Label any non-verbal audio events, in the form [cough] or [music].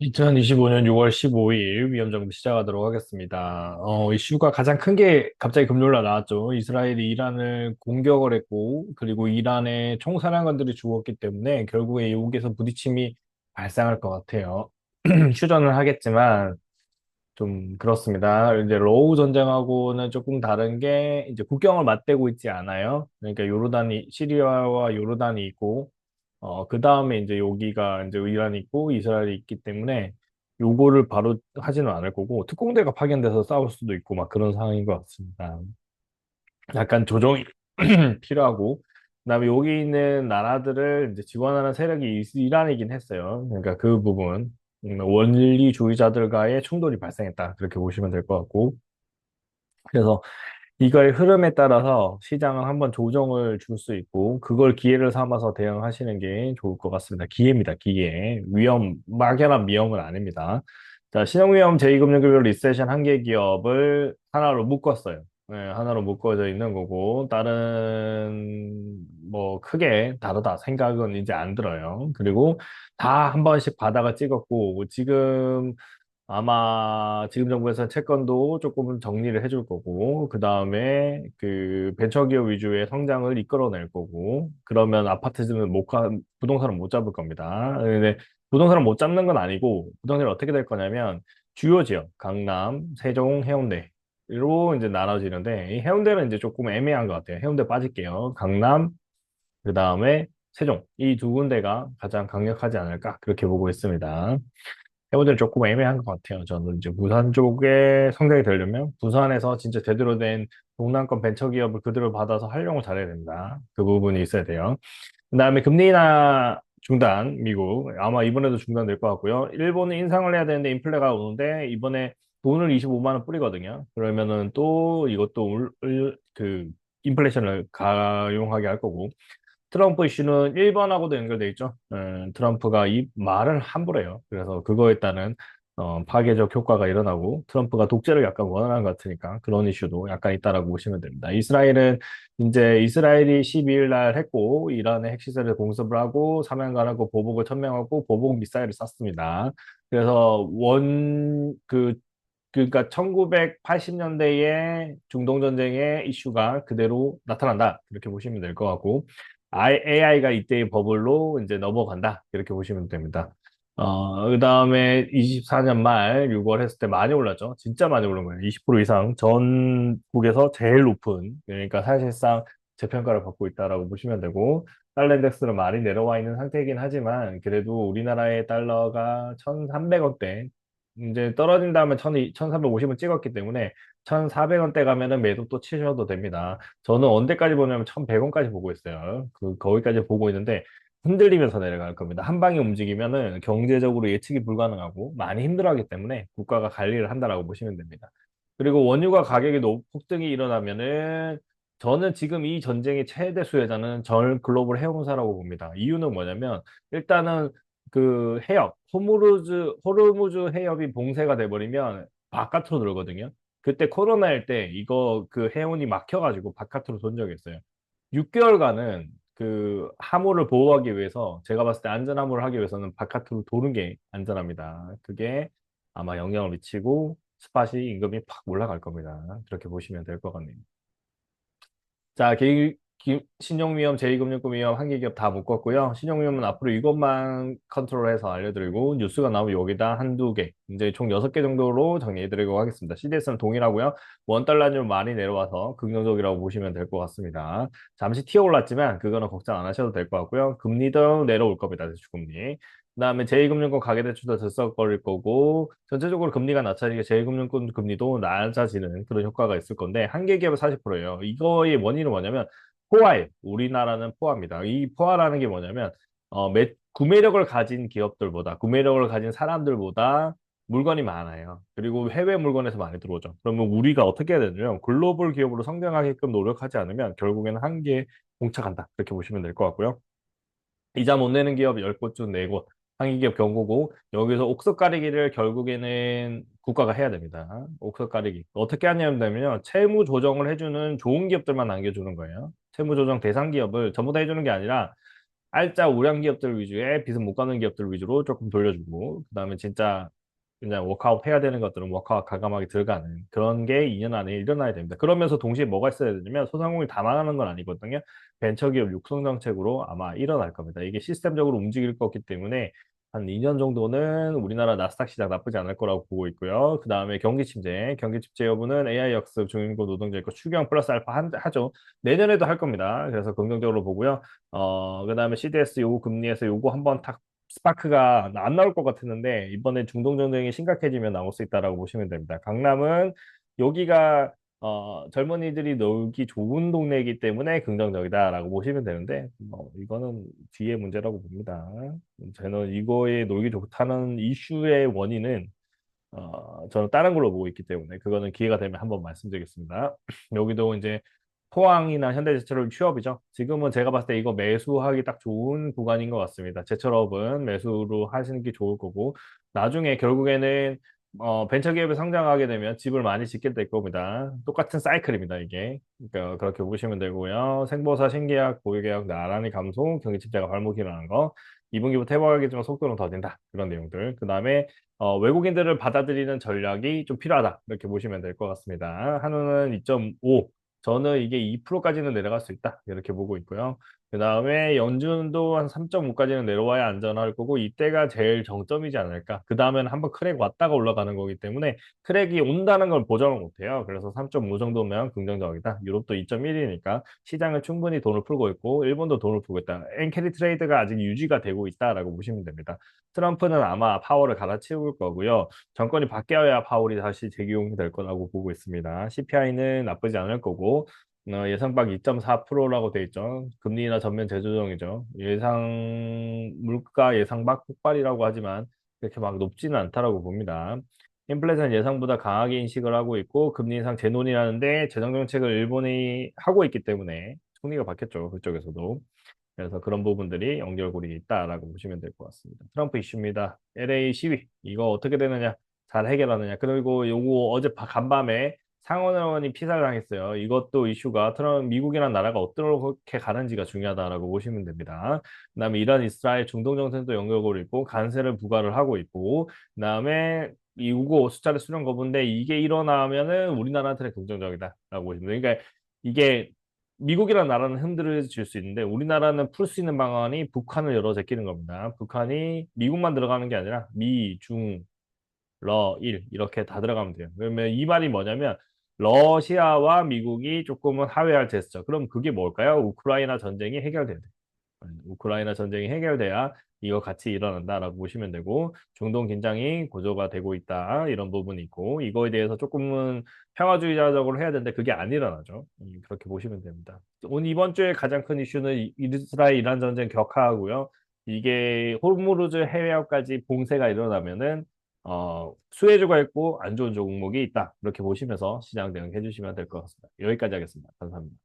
2025년 6월 15일 위험정보 시작하도록 하겠습니다. 어, 이슈가 가장 큰 게 갑자기 금요일 날 나왔죠. 이스라엘이 이란을 공격을 했고, 그리고 이란의 총사령관들이 죽었기 때문에 결국에 여기서 부딪힘이 발생할 것 같아요. [clears throat] 휴전을 하겠지만, 좀 그렇습니다. 이제 로우 전쟁하고는 조금 다른 게 이제 국경을 맞대고 있지 않아요. 그러니까 요르단이, 시리아와 요르단이 있고, 어, 그 다음에 이제 여기가 이제 이란이 있고 이스라엘이 있기 때문에 요거를 바로 하지는 않을 거고 특공대가 파견돼서 싸울 수도 있고 막 그런 상황인 것 같습니다. 약간 조정이 [clears throat] 필요하고 그다음에 여기 있는 나라들을 이제 지원하는 세력이 이- 이란이긴 했어요. 그러니까 그 부분 음, 원리주의자들과의 충돌이 발생했다 그렇게 보시면 될 것 같고 그래서 이거의 흐름에 따라서 시장은 한번 조정을 줄 수 있고, 그걸 기회를 삼아서 대응하시는 게 좋을 것 같습니다. 기회입니다, 기회. 위험, 막연한 위험은 아닙니다. 자, 신용위험 제2금융급여 리세션 한 개 기업을 하나로 묶었어요. 네, 하나로 묶어져 있는 거고, 다른, 뭐, 크게 다르다 생각은 이제 안 들어요. 그리고 다 한 번씩 바닥을 찍었고, 지금 아마 지금 정부에서는 채권도 조금 정리를 해줄 거고, 그 다음에 그 벤처기업 위주의 성장을 이끌어낼 거고, 그러면 아파트는 못 가, 부동산은 못 잡을 겁니다. 근데 부동산을 못 잡는 건 아니고, 부동산이 어떻게 될 거냐면, 주요 지역, 강남, 세종, 해운대로 이제 나눠지는데, 이 해운대는 이제 조금 애매한 것 같아요. 해운대 빠질게요. 강남, 그 다음에 세종. 이 두 군데가 가장 강력하지 않을까, 그렇게 보고 있습니다. 해보기는 조금 애매한 것 같아요. 저는 이제 부산 쪽에 성장이 되려면 부산에서 진짜 제대로 된 동남권 벤처 기업을 그대로 받아서 활용을 잘해야 됩니다. 그 부분이 있어야 돼요. 그 다음에 금리 인하 중단 미국 아마 이번에도 중단될 것 같고요. 일본은 인상을 해야 되는데 인플레가 오는데 이번에 돈을 25만 원 뿌리거든요. 그러면은 또 이것도 그 인플레이션을 가용하게 할 거고 트럼프 이슈는 1번하고도 연결돼 있죠. 음, 트럼프가 이 말을 함부로 해요. 그래서 그거에 따른 어, 파괴적 효과가 일어나고 트럼프가 독재를 약간 원하는 것 같으니까 그런 이슈도 약간 있다라고 보시면 됩니다. 이스라엘은 이제 이스라엘이 12일 날 했고 이란의 핵시설을 공습을 하고 사명감하고 보복을 천명하고 보복 미사일을 쐈습니다. 그래서 원그 그러니까 1980년대의 중동 전쟁의 이슈가 그대로 나타난다. 이렇게 보시면 될 것 같고 AI가 이때의 버블로 이제 넘어간다. 이렇게 보시면 됩니다. 어, 그 다음에 24년 말 6월 했을 때 많이 올랐죠. 진짜 많이 오른 거예요. 20% 이상 전국에서 제일 높은, 그러니까 사실상 재평가를 받고 있다라고 보시면 되고, 달러 인덱스는 많이 내려와 있는 상태이긴 하지만, 그래도 우리나라의 달러가 1,300원대, 이제 떨어진 다음에 1,350원 찍었기 때문에 1,400원대 가면은 매도 또 치셔도 됩니다. 저는 언제까지 보냐면 1,100원까지 보고 있어요. 그, 거기까지 보고 있는데 흔들리면서 내려갈 겁니다. 한 방에 움직이면은 경제적으로 예측이 불가능하고 많이 힘들어하기 때문에 국가가 관리를 한다라고 보시면 됩니다. 그리고 원유가 가격이 높, 폭등이 일어나면은 저는 지금 이 전쟁의 최대 수혜자는 전 글로벌 해운사라고 봅니다. 이유는 뭐냐면 일단은 그 해협, 호르무즈, 호르무즈 해협이 봉쇄가 돼버리면 바깥으로 들거든요. 그때 코로나일 때 이거 그 해운이 막혀가지고 바깥으로 돈 적이 있어요. 6개월간은 그 하모를 보호하기 위해서 제가 봤을 때 안전 하모를 하기 위해서는 바깥으로 도는 게 안전합니다. 그게 아마 영향을 미치고 스팟이 임금이 팍 올라갈 겁니다. 그렇게 보시면 될 것 같네요. 자, 개, 기- 신용위험, 제2금융권위험, 한계기업 다 묶었고요. 신용위험은 앞으로 이것만 컨트롤해서 알려드리고 뉴스가 나오면 여기다 한두 개, 이제 총 여섯 개 정도로 정리해드리고 하겠습니다. CDS는 동일하고요. 원달러는 많이 내려와서 긍정적이라고 보시면 될 것 같습니다. 잠시 튀어 올랐지만 그거는 걱정 안 하셔도 될 것 같고요. 금리도 내려올 겁니다. 대출금리. 그다음에 제2금융권 가계대출도 들썩거릴 거고 전체적으로 금리가 낮아지게 제2금융권 금리도 낮아지는 그런 효과가 있을 건데 한계 기업은 40%예요. 이거의 원인은 뭐냐면 포화예요. 우리나라는 포화입니다. 이 포화라는 게 뭐냐면 어, 매, 구매력을 가진 기업들보다 구매력을 가진 사람들보다 물건이 많아요. 그리고 해외 물건에서 많이 들어오죠. 그러면 우리가 어떻게 해야 되냐면 글로벌 기업으로 성장하게끔 노력하지 않으면 결국에는 한계에 봉착한다. 그렇게 보시면 될 것 같고요. 이자 못 내는 기업 10곳 중 4곳 상위기업 경고고 여기서 옥석 가리기를 결국에는 국가가 해야 됩니다. 옥석 가리기. 어떻게 하냐면요. 채무 조정을 해주는 좋은 기업들만 남겨주는 거예요. 채무 조정 대상 기업을 전부 다 해주는 게 아니라 알짜 우량 기업들 위주의 빚은 못 갚는 기업들 위주로 조금 돌려주고 그 다음에 진짜 그냥 워크아웃 해야 되는 것들은 워크아웃 가감하게 들어가는 그런 게 2년 안에 일어나야 됩니다. 그러면서 동시에 뭐가 있어야 되냐면 소상공인이 다 망하는 건 아니거든요. 벤처기업 육성 정책으로 아마 일어날 겁니다. 이게 시스템적으로 움직일 거기 때문에 한 2년 정도는 우리나라 나스닥 시장 나쁘지 않을 거라고 보고 있고요. 그 다음에 경기 침체, 경기 침체 여부는 AI 역습, 중인구 노동자 있고 추경 플러스 알파 한, 하죠. 내년에도 할 겁니다. 그래서 긍정적으로 보고요. 어, 그 다음에 CDS 요구 금리에서 요거 한번 탁 스파크가 안 나올 것 같았는데 이번에 중동 전쟁이 심각해지면 나올 수 있다라고 보시면 됩니다. 강남은 여기가 어, 젊은이들이 놀기 좋은 동네이기 때문에 긍정적이다라고 보시면 되는데 뭐 이거는 뒤의 문제라고 봅니다. 저는 이거에 놀기 좋다는 이슈의 원인은 어, 저는 다른 걸로 보고 있기 때문에 그거는 기회가 되면 한번 말씀드리겠습니다. [clears throat] 여기도 이제 포항이나 현대제철업 취업이죠. 지금은 제가 봤을 때 이거 매수하기 딱 좋은 구간인 것 같습니다. 제철업은 매수로 하시는 게 좋을 거고 나중에 결국에는 어, 벤처기업이 성장하게 되면 집을 많이 짓게 될 겁니다. 똑같은 사이클입니다, 이게. 그러니까 그렇게 보시면 되고요. 생보사 신계약, 보유계약 나란히 감소, 경기 침체가 발목이 일어나는 거. 2분기부터 회복하겠지만 속도는 더딘다. 그런 내용들. 그 다음에 어, 외국인들을 받아들이는 전략이 좀 필요하다. 이렇게 보시면 될 것 같습니다. 한우는 2.5, 저는 이게 2%까지는 내려갈 수 있다. 이렇게 보고 있고요. 그 다음에 연준도 한 3.5까지는 내려와야 안전할 거고 이때가 제일 정점이지 않을까. 그 다음에는 한번 크랙 왔다가 올라가는 거기 때문에 크랙이 온다는 걸 보장을 못해요. 그래서 3.5 정도면 긍정적이다. 유럽도 2.1이니까 시장은 충분히 돈을 풀고 있고 일본도 돈을 풀고 있다. 엔캐리 트레이드가 아직 유지가 되고 있다라고 보시면 됩니다. 트럼프는 아마 파워를 갈아치울 거고요. 정권이 바뀌어야 파월이 다시 재기용이 될 거라고 보고 있습니다. CPI는 나쁘지 않을 거고 어, 예상박 2.4%라고 돼 있죠. 금리나 전면 재조정이죠. 예상 물가 예상박 폭발이라고 하지만 그렇게 막 높지는 않다라고 봅니다. 인플레이션 예상보다 강하게 인식을 하고 있고 금리 인상 재논의하는데 재정 정책을 일본이 하고 있기 때문에 총리가 바뀌었죠. 그쪽에서도. 그래서 그런 부분들이 연결고리 있다라고 보시면 될 것 같습니다. 트럼프 이슈입니다. LA 시위 이거 어떻게 되느냐 잘 해결하느냐 그리고 요거 어제 간밤에 상원의원이 피살을 당했어요. 이것도 이슈가 트럼 미국이란 나라가 어떻게 가는지가 중요하다라고 보시면 됩니다. 그다음에 이란, 이스라엘, 중동 정세도 연결고리 있고 간세를 부과를 하고 있고 그다음에 이거 숫자를 수령 거부인데 이게 일어나면은 우리나라한테는 긍정적이다라고 보시면 돼요. 그러니까 이게 미국이라는 나라는 흔들어질 수 있는데 우리나라는 풀 수 있는 방안이 북한을 열어 제끼는 겁니다. 북한이 미국만 들어가는 게 아니라 미, 중, 러, 일 이렇게 다 들어가면 돼요. 그러면 이 말이 뭐냐면 러시아와 미국이 조금은 하회할 제스처. 그럼 그게 뭘까요? 우크라이나 전쟁이 해결돼야 돼. 우크라이나 전쟁이 해결돼야 이거 같이 일어난다라고 보시면 되고 중동 긴장이 고조가 되고 있다 이런 부분이 있고 이거에 대해서 조금은 평화주의자적으로 해야 되는데 그게 안 일어나죠 음, 그렇게 보시면 됩니다 오늘 이번 주에 가장 큰 이슈는 이스라엘 이란 전쟁 격화하고요 이게 호르무르즈 해외화까지 봉쇄가 일어나면은 어, 수혜주가 있고 안 좋은 종목이 있다. 이렇게 보시면서 시장 대응해 주시면 될 것 같습니다. 여기까지 하겠습니다. 감사합니다.